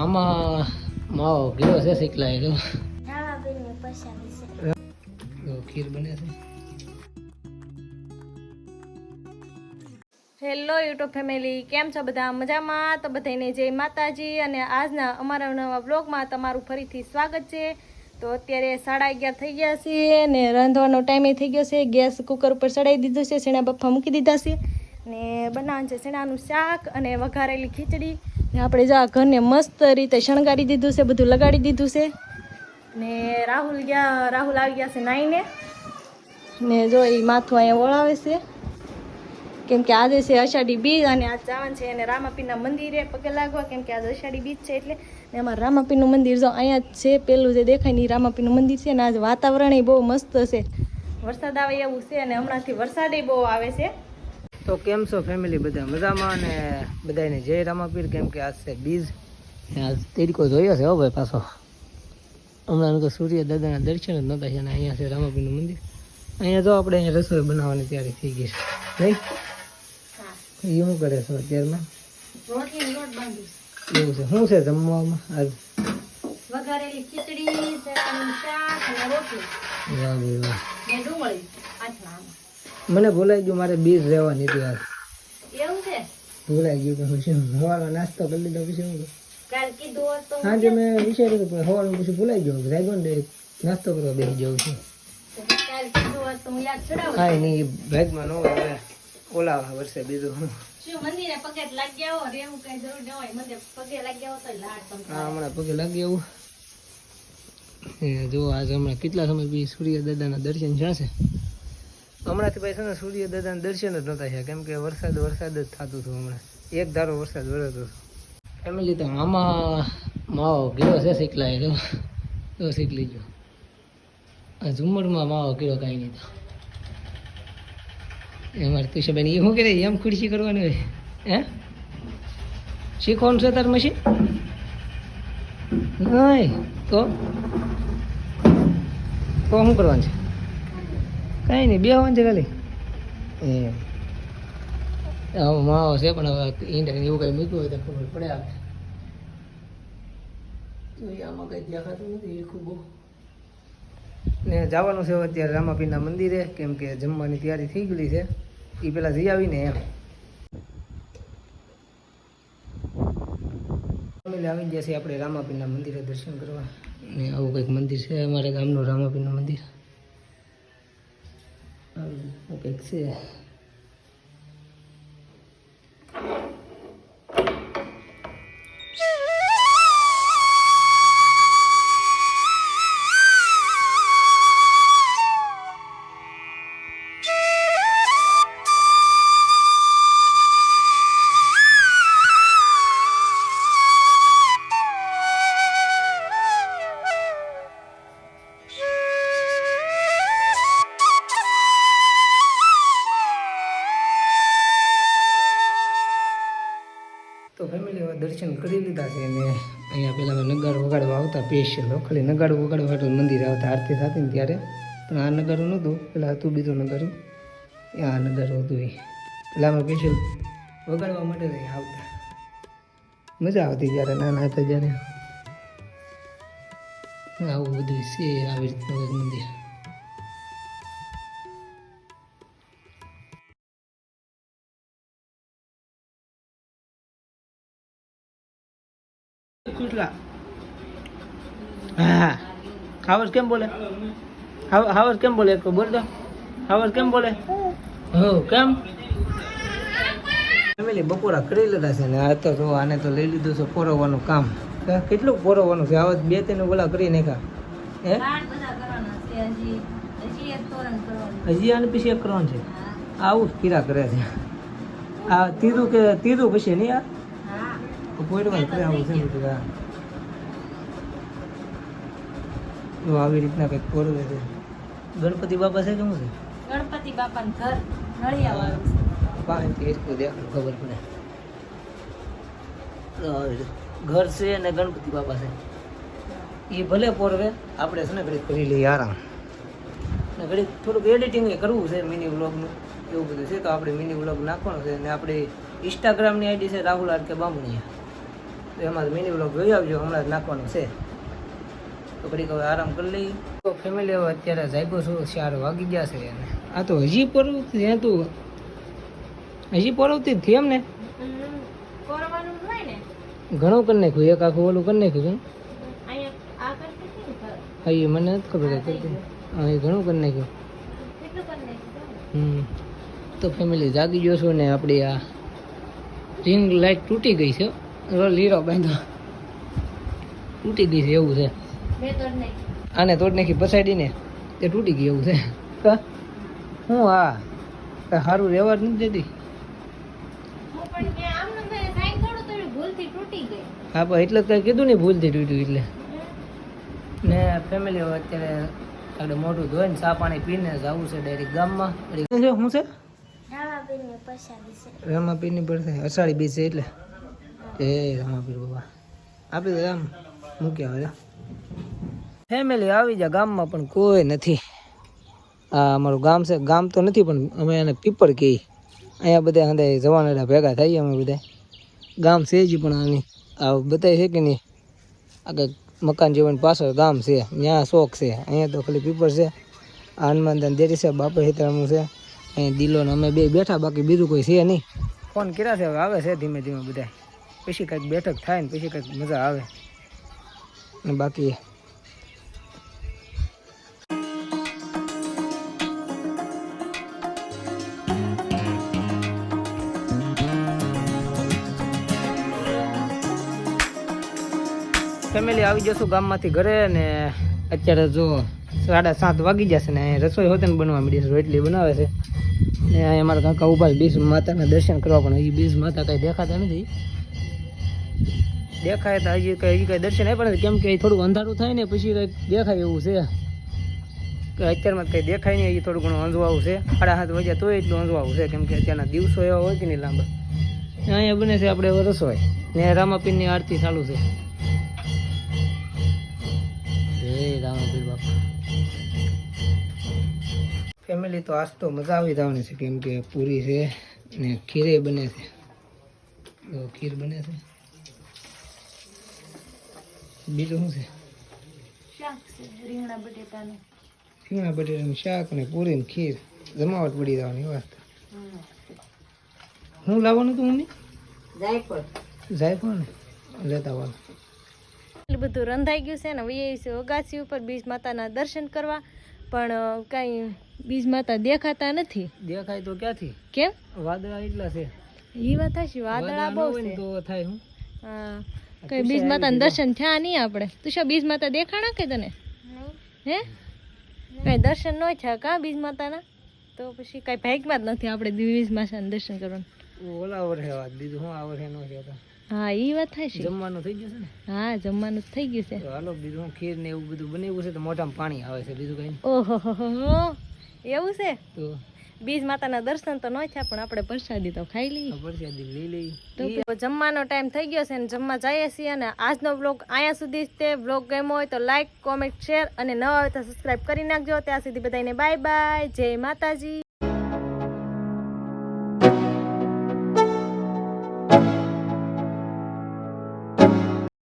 આમાં માવો ગીરો છે શીખલાય તો છે હેલો યુટ્યુબ ફેમિલી કેમ છો બધા? મજામાં? તો બધાને જય માતાજી અને આજના અમારા નવા બ્લોગમાં તમારું ફરીથી સ્વાગત છે. તો અત્યારે સાડા અગિયાર થઈ ગયા છે ને રાંધવાનો ટાઈમે થઈ ગયો છે. ગેસ કુકર ઉપર ચડાવી દીધું છે. શેણા બફા મૂકી દીધા છે. ને બનાવવાનું છે શેણાનું શાક અને વઘારેલી ખીચડી. આપણે જા ઘરને મસ્ત રીતે શણગારી દીધું છે બધું લગાડી દીધું છે. ને રાહુલ ગયા રાહુલ આવી ગયા છે નાઈને. ને જો એ માથું અહીંયા ઓળાવે છે. કેમ કે આજે છે અષાઢી બીજ અને આજ જવાનું છે અને રામાપીરના મંદિરે પગે લાગવા. કેમ કે આજે અષાઢી બીજ છે એટલે. ને અમારું રામાપીનું મંદિર જો અહીંયા જ છે પેલું જે દેખાય ને એ રામાપીનું મંદિર છે અને આજ વાતાવરણ બહુ મસ્ત છે. વરસાદ આવે એવું છે અને હમણાંથી વરસાદ બહુ આવે છે. તો કેમ છો ફેમિલી બધા? મજામાં અને બધાને જય રામાપીર કેમ કે આજ છે બીજ. આજ તેરીકો જોયો છે હો ભાઈ પાછો. હમણાં તો સૂર્ય દાદાના દર્શન જ નહોતા છે અને અહીંયા છે રામાપીરનું મંદિર. અહીંયા જો આપણે અહીંયા રસોઈ બનાવવાની તૈયારી થઈ ગઈ છે. નહીં? એ શું કરે છે અત્યારમાં? એવું છે. શું છે જમવામાં આજ? વઘારેલી ખીચડી શેણાનું શાક અને રોટલી. વાહ ભાઈ વાહ. મને ભૂલાઈ ગયું મારે બીજ રહેવાની હતી આજ. એવું છે? ભૂલાઈ ગયું કે હું શું સવારનો નાસ્તો કરી લીધો પછી હું કાલ કીધું હોત તો સાંજે મેં વિચાર્યું કે સવારમાં પછી ભૂલાઈ ગયો ડ્રેગન ડે નાસ્તો કરવા બેસી જવું છું. કાલ કીધું હોત તો હું યાદ ચડાવું હા નહીં ભેગમાં ન હોય હવે ઓલા વર્ષે બીજું હું મંદિરે પગે લાગ્યા હો? રેવું કઈ જરૂર ન હોય. મંદિરે પગે લાગ્યા હો તો લાડ તમને હા હમણાં પગે લાગી એવું જો આજે હમણાં કેટલા સમય પછી સૂર્ય દાદાના દર્શન થશે હમણાંથી પછી સૂર્ય દાદાને દર્શન જ નહોતા થયા. કેમ કે વરસાદ વરસાદ જ થતું હતું હમણાં. એક ધારો વરસાદ વરસતો હતો. ફેમિલી તો આમાં માવો ગીરો છે શીખલાય. તો તો શીખ લીજો. આ ઝુમ્મરમાં માવો કીડો કાંઈ નહીં તો. એ અમારે તુષાબેન એ શું કરે? એમ ખુરશી કરવાની હોય. હે? શીખવાનું છે તાર મશીન? નહીં. તો? તો શું કરવાનું છે? કાંઈ નહીં બે છે ખાલી એ આમાં માવો છે, પણ હવે ઈંડા એવું કંઈ મૂક્યું હોય તો ખબર પડે આવે આમાં કંઈ દેખાતું નથી એ ખૂબ ને જવાનું છે અત્યારે રામાપીરના મંદિરે, કેમ કે જમવાની તૈયારી થઈ ગયેલી છે. એ પેલા જઈ આવીને એમ. ફેમિલી આવી ગયા છે આપણે રામાપીરના મંદિરે દર્શન કરવા. ને આવું કંઈક મંદિર છે, અમારા ગામનું રામાપીરનું મંદિર. આવું કંઈક છે તો છે અને અહીંયા પહેલાં નગર વગાડવા આવતા સ્પેશિયલ ખાલી નગર વગાડવા હતું મંદિરે આવતા આરતી થતી ને ત્યારે. પણ આ નગારું નહોતું. પેલા હતું બીજું નગારું. એ આ નગારું હતું એ. પેલા અમે સ્પેશિયલ વગાડવા માટે અહીંયા આવતા. મજા આવતી જ્યારે નાના હતા જ્યારે આવું બધું છે આવી રીતનું મંદિર. કેટલા હા હાવર્સ કેમ બોલે? હાવ- હાવર્સ કેમ બોલે બોલ દો હાવર્સ કેમ બોલે? હો કેમ? ફેમિલી બપોરા કરી લીધા છે ને આ તો જો આને તો લઈ લીધું છે પોરવવાનું કામ. હા, કેટલું પોરવવાનું છે? આવા બે ત્રણ ઓલા કરી નાખા હે? હજી હજી એક તોરણ કરવાનું હજી આને પછી એક કરવાનું છે? આવું જ કીરા કરે છે. આ તીરું કે તીરું પછી નહીં આ? હા પોઈડમાં આવું છે બધું આ તો આવી રીતના કંઈક પોરવે છે ગણપતિ બાપા છે કે શું છે ગણપતિ બાપાનું ઘર નળિયા વાળું છે ખબર પડે તો ઘર છે અને ગણપતિ બાપા છે એ ભલે પોરવે આપણે છે ને ઘડીક કરી લઈએ આરામ ને ઘડીક થોડુંક એડિટિંગ કરવું છે મિની વ્લોગનું એવું બધું છે તો આપણે મિની વ્લોગ નાખવાનો છે અને આપણે ઇન્સ્ટાગ્રામની આઈડી છે રાહુલ આર કે બામણીયા તો એમાં મિની બ્લોગ જોઈ આવજો, હમણાં નાખવાનું છે. તો ઘડીક હવે આરામ કરી લઈ તો ફેમિલી હવે અત્યારે જાગ્યો છું, ચાર વાગી ગયા છે અને આ તો હજી પરવતી હે તું હજી પરવતી થી એમ ને ઘણું કરી નાખ્યું, એક આખું ઓલું કરી નાખ્યું હતી. હા, એ મને નથી ખબર કે હા, એ ઘણું કરી નાખ્યું. હમ. તો ફેમિલી જાગી ગયો છું ને આપણી આ રિંગ લાઇટ તૂટી ગઈ છે. લીરો બાંધો. તૂટી ગઈ છે એવું છે. મેં તો નાખ્યું આને તોડ નાખી પસાડીને તે તૂટી ગઈ એવું છે. કા? હું હા કાંઈ સારું રહેવા જ નથી દેતી હું પણ કે આમને મેં સાઈન થોડું થોડું ભૂલથી તૂટી ગઈ. હા પણ એટલે જ કાંઈ કીધું ને ભૂલથી તૂટ્યું એટલે. ને ફેમિલી અત્યારે આપણે મોટું ધોઈને ચા પાણી પીને જવું છે ડાયરેક્ટ ગામમાં. શું છે? રમાપીરની પડશે અષાઢી બીજ છે એટલે. એ બાબા આપી દે આમ. મૂક્યા હવે? ફેમિલી આવી જાય ગામમાં પણ કોઈ નથી. આ અમારું ગામ છે ગામ તો નથી પણ અમે એને પીપર કહીએ. અહીંયા બધા હંદે જવાના ભેગા થઈએ અમે બધા ગામ છે જ પણ આની. આ બતાવી છે કે નહીં? આગળ મકાન જેવાની પાછળ ગામ છે ત્યાં શોખ છે. અહીંયા તો ખાલી પીપર છે. આ હનુમાનદાન દેરી છે બાપા હિતરામનું છે. અહીંયા દિલોને અમે બે બેઠા બાકી બીજું કોઈ છે નહીં. ફોન કર્યા છે હવે આવે છે ધીમે ધીમે બધા પછી કંઈક બેઠક થાય ને પછી કંઈક મજા આવે. ને બાકી ફેમિલી આવી જશું ગામમાંથી ઘરે ને અત્યારે જો સાડા સાત વાગી જશે ને રસોઈ હોતે ને બનવા છે, રોટલી બનાવે છે. ને અમારા કાકા ઊભા બીજ માતાના દર્શન કરવા, પણ હજી બીજ માતા કાંઈ દેખાતા નથી. દેખાય તો હજી કઈ હજી કઈ દર્શન નહીં પણ કેમ કે થોડું અંધારું થાય ને પછી કંઈક દેખાય એવું છે. કે અત્યારમાં કંઈ દેખાય નહીં, હજી થોડું ઘણું અંધવાવું છે. સાડા સાત વાગ્યા તોય એટલું અંધવાવું છે. કેમ કે અત્યારના દિવસો એવા હોય કે નહીં લાંબા. અહીંયા બને છે આપણે રસોઈ. ને રામાપીરની આરતી ચાલુ છે. જય રામાપીર બાપા. ફેમિલી તો આજ તો મજા આવી જવાની છે. કેમ કે પૂરી છે ને ખીરે બને છે. ખીર બને છે. બીજું શું છે? શાક છે રીંગણા બટેટાનું. રીંગણા બટેટાનું શાક ને પૂરી ને ખીર. જમાવટ પડી જવાની વાત. હું. લાવવાનું હતું મમ્મી જાયફળ. જાયફળ ને? લેતા વાળું. એટલું બધું રંધાઈ ગયું છે ને હવે છે ઓગાસી ઉપર બીજ માતાના દર્શન કરવા. પણ કાંઈ બીજ માતા દેખાતા નથી. દેખાય તો ક્યાંથી? કેમ? વાદળા એટલા છે. એ વાત હશે વાદળા બહુ હોય ને છે. તો થાય હું? હા. કઈ બીજ માતા દર્શન થયા નહીં આપણે? તું શું બીજ માતા દેખાણા કે તને? હે? કઈ દર્શન ન થયા કા બીજ માતાના? તો પછી કઈ ભાગમાં જ નથી આપણે બીજ માતાના દર્શન કરવાનું. ઓલા વર્ષે વાત બીજું હું આવર હે નો કહેતા હા એ વાત થાય છે. જમવાનું થઈ ગયું છે ને? હા જમવાનું થઈ ગયું છે. હાલો બીજું હું ખીર ને એવું બધું બનાવ્યું છે તો મોઢામાં પાણી આવે છે બીજું કઈ ઓહો. એવું છે? તો બીજ માતાના દર્શન તો ન થયા પણ આપણે પ્રસાદી તો ખાઈ લઈએ. પ્રસાદી લઈ લઈ તો જમવાનો ટાઈમ થઈ ગયો છે અને જમવા જઈએ છીએ અને આજનો બ્લોગ અહીંયા સુધી જ તે બ્લોગ ગમ્યો હોય તો લાઈક કોમેન્ટ શેર અને ન હોય તો સબસ્ક્રાઈબ કરી નાખજો. ત્યાં સુધી બધાને બાય બાય જય માતાજી.